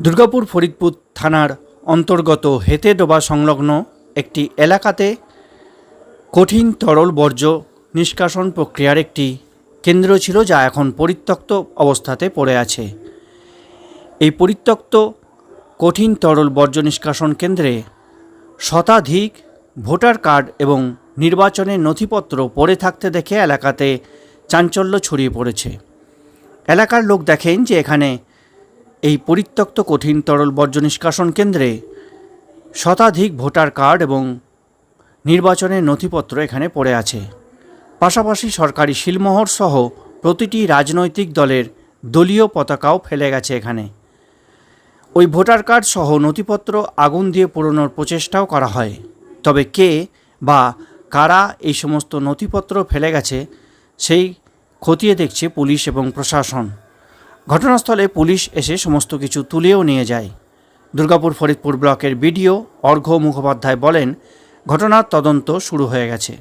দুর্গাপুর ফরিদপুর থানার অন্তর্গত হেতেডোবা সংলগ্ন একটি এলাকাতে কঠিন তরল বর্জ্য নিষ্কাশন প্রক্রিয়ার একটি কেন্দ্র ছিল যা এখন পরিত্যক্ত অবস্থাতে পড়ে আছে। এই পরিত্যক্ত কঠিন তরল বর্জ্য নিষ্কাশন কেন্দ্রে শতাধিক ভোটার কার্ড এবং নির্বাচনের নথিপত্র পড়ে থাকতে দেখে এলাকাতে চাঞ্চল্য ছড়িয়ে পড়েছে। এলাকার লোক দেখেন যে এখানে এই পরিত্যক্ত কঠিন তরল বর্জ্য নিষ্কাশন কেন্দ্রে শতাধিক ভোটার কার্ড এবং নির্বাচনের নথিপত্র এখানে পড়ে আছে। পাশাপাশি সরকারি শিলমোহর সহ প্রতিটি রাজনৈতিক দলের দলীয় পতাকাও ফেলে গেছে এখানে। ওই ভোটার কার্ড সহ নথিপত্র আগুন দিয়ে পোড়ানোর প্রচেষ্টাও করা হয়। তবে কে বা কারা এই সমস্ত নথিপত্র ফেলে গেছে, সেই খতিয়ে দেখছে পুলিশ এবং প্রশাসন। ঘটনাস্থলে পুলিশ এসে সমস্ত কিছু তুলেও নিয়ে যায়। দুর্গাপুর ফরিদপুর ব্লকের বিডিও অর্ঘ্য মুখোপাধ্যায় বলেন, ঘটনার তদন্ত শুরু হয়ে গেছে।